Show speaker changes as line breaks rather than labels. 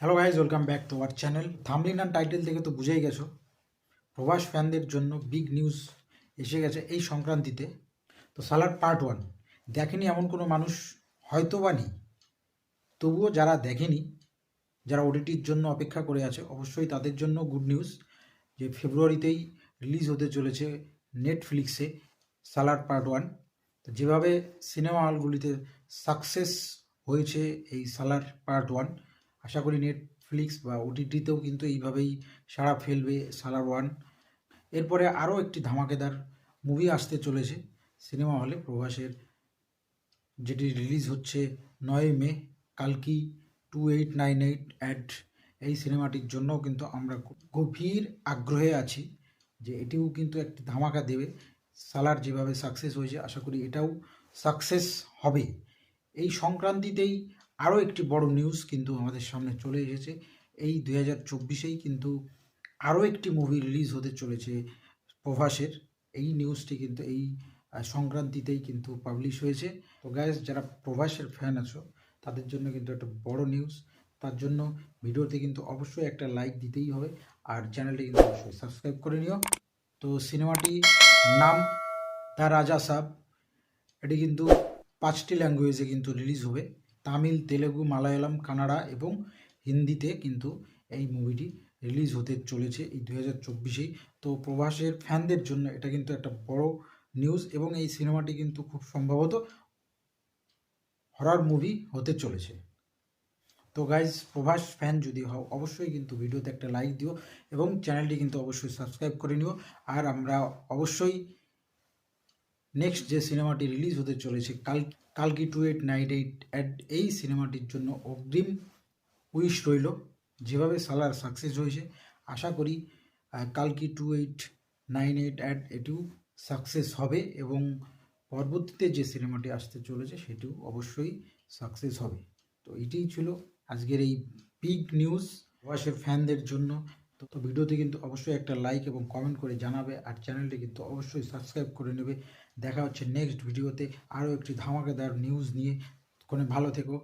Hello guys welcome back to our channel thumbnail and title থেকে তো বুঝেই গেছো। প্রবাস ফ্যানদের জন্য বিগ নিউজ এসে গেছে এই সংক্রান্তিতে। তো সালার পার্ট ওয়ান দেখেনি এমন কোনো মানুষ হয়তো বা নেই। তবুও যারা দেখেনি, যারা ওটিটির জন্য অপেক্ষা করে আছে, অবশ্যই তাদের জন্য গুড নিউজ যে ফেব্রুয়ারিতেই রিলিজ হতে চলেছে নেটফ্লিক্সে সালার পার্ট ওয়ান তো যেভাবে সিনেমা হলগুলিতে সাকসেস হয়েছে এই সালার পার্ট ওয়ান আশা করি নেটফ্লিক্স বা ওটিটিতেও কিন্তু এইভাবেই সাড়া ফেলবে সালার ওয়ান। এরপরে আরও একটি ধামাকেদার মুভি আসতে চলেছে সিনেমা হলে প্রভাসের, যেটি রিলিজ হচ্ছে নয় May, কালকি two eight nine eight AD এই সিনেমাটির জন্যও কিন্তু আমরা গভীর আগ্রহে আছি যে এটিও কিন্তু একটি ধামাকা দেবে। সালার যেভাবে সাকসেস হয়েছে, আশা করি এটাও সাকসেস হবে। এই সংক্রান্তিতেই আরও একটি বড় নিউজ কিন্তু আমাদের সামনে চলে এসেছে। এই দুই হাজার চব্বিশেই কিন্তু আরও একটি মুভি রিলিজ হতে চলেছে প্রভাসের। এই নিউজটি কিন্তু এই সংক্রান্তিতেই কিন্তু পাবলিশ হয়েছে। তো গ্যাস যারা প্রভাসের ফ্যান আছো, তাদের জন্য কিন্তু একটা বড় নিউজ তার জন্য ভিডিওতে কিন্তু অবশ্যই একটা লাইক দিতেই হবে। আর চ্যানেলটি কিন্তু অবশ্যই সাবস্ক্রাইব করে নিও। তো সিনেমাটি নাম দ্য রাজা সাব। এটি কিন্তু পাঁচটি ল্যাঙ্গুয়েজে কিন্তু রিলিজ হবে। তামিল, তেলেগু, মালায়ালাম, কানাডা এবং হিন্দিতে কিন্তু এই মুভিটি রিলিজ হতে চলেছে এই দু হাজার চব্বিশেই। তো প্রবাসের ফ্যানদের জন্য এটা কিন্তু একটা বড় নিউজ এবং এই সিনেমাটি কিন্তু খুব সম্ভবত হরর মুভি হতে চলেছে। তো গাইজ, প্রভাস ফ্যান যদি হও, অবশ্যই কিন্তু ভিডিওতে একটা লাইক দিও এবং চ্যানেলটি কিন্তু অবশ্যই সাবস্ক্রাইব করে নিও। আর আমরা অবশ্যই নেক্সট যে সিনেমাটি রিলিজ হতে চলেছে কাল কালকি two eight nine eight AD এই সিনেমাটির জন্য অগ্রিম উইশ রইল। যেভাবে সালার সাকসেস হয়েছে, আশা করি কালকি two eight nine eight AD এটিও সাকসেস হবে এবং পরবর্তীতে যে সিনেমাটি আসতে চলেছে, সেটিও অবশ্যই সাকসেস হবে। তো এটিই ছিল আজকের এই বিগ নিউজ প্রবাসের ফ্যানদের জন্য তো ভিডিওতে কিন্তু অবশ্যই একটা লাইক এবং কমেন্ট করে জানাবে আর চ্যানেলটি কিন্তু অবশ্যই সাবস্ক্রাইব করে নেবে। দেখা হচ্ছে নেক্সট ভিডিওতে আরও একটি ধামাকাদার নিউজ নিয়ে। কোনো ভালো থেকো।